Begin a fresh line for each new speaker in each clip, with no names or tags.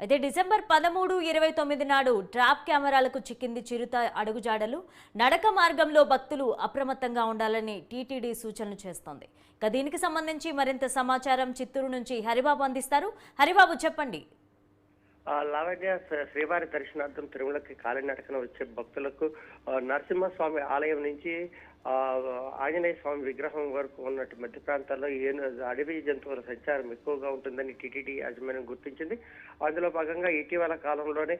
అయితే డిసెంబర్ పదమూడు ఇరవై తొమ్మిది నాడు ట్రాప్ కెమెరాలకు చిక్కింది చిరుత అడుగుజాడలు. నడక మార్గంలో భక్తులు అప్రమత్తంగా ఉండాలని టీటీడీ సూచనలు చేస్తోంది. ఇక దీనికి సంబంధించి మరింత సమాచారం చిత్తూరు నుంచి హరిబాబు అందిస్తారు. హరిబాబు చెప్పండి.
లావణ్య శ్రీవారి దర్శనార్థం తిరుమలకి కాలినడకన వచ్చే భక్తులకు నరసింహస్వామి ఆలయం నుంచి ఆంజనేయ స్వామి విగ్రహం వరకు ఉన్నట్టు మధ్య ప్రాంతాల్లో ఏను అడవి జంతువుల సంచారం ఎక్కువగా ఉంటుందని టీటీడీ యాజమాన్యం గుర్తించింది. అందులో భాగంగా ఇటీవల కాలంలోనే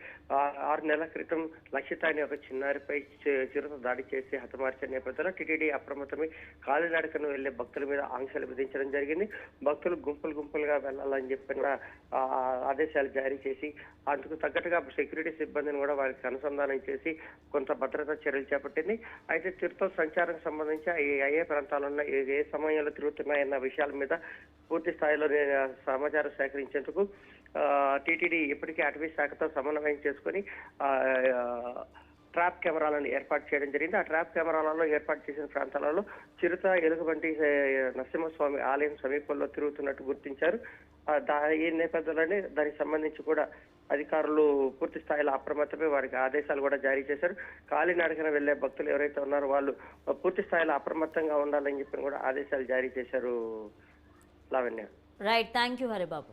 ఆరు నెలల క్రితం లక్షిత అనే ఒక చిన్నారిపై చి- చిరుత దాడి చేసి హతమార్చిన నేపథ్యంలో టీటీడీ అప్రమత్తమై కాలినడకను వెళ్ళే భక్తుల మీద ఆంక్షలు విధించడం జరిగింది. భక్తులు గుంపులు గుంపులుగా వెళ్ళాలని చెప్పిన ఆదేశాలు జారీ చేసి అందుకు తగ్గట్టుగా సెక్యూరిటీ సిబ్బందిని కూడా వారికి అనుసంధానం చేసి కొంత భద్రతా చర్యలు చేపట్టింది. అయితే చిరుత సంచారం సంబంధించి ఏ- ఏ ఏ ప్రాంతాలు ఉన్నాయి ఏ- సమయంలో తిరుగుతున్నాయన్న విషయాల మీద పూర్తి స్థాయిలో సమాచారం సేకరించేందుకు టీటీడీ ఇప్పటికే అటవీ శాఖతో సమన్వయం చేసుకొని ట్రాప్ కెమెరాలను ఏర్పాటు చేయడం జరిగింది. ఆ ట్రాప్ కెమెరాలలో ఏర్పాటు చేసిన ప్రాంతాలలో చిరుత ఎలుగుబంటి నరసింహస్వామి ఆలయం సమీపంలో తిరుగుతున్నట్టు గుర్తించారు. దా ఈ నేపథ్యంలోనే దానికి సంబంధించి కూడా అధికారులు పూర్తి స్థాయిలో అప్రమత్తమై వారికి ఆదేశాలు కూడా జారీ చేశారు. కాలినడకన వెళ్ళే భక్తులు ఎవరైతే ఉన్నారో వాళ్ళు పూర్తి స్థాయిలో అప్రమత్తంగా ఉండాలని చెప్పి కూడా ఆదేశాలు జారీ చేశారు Lavanya.
Right thank you Haribabu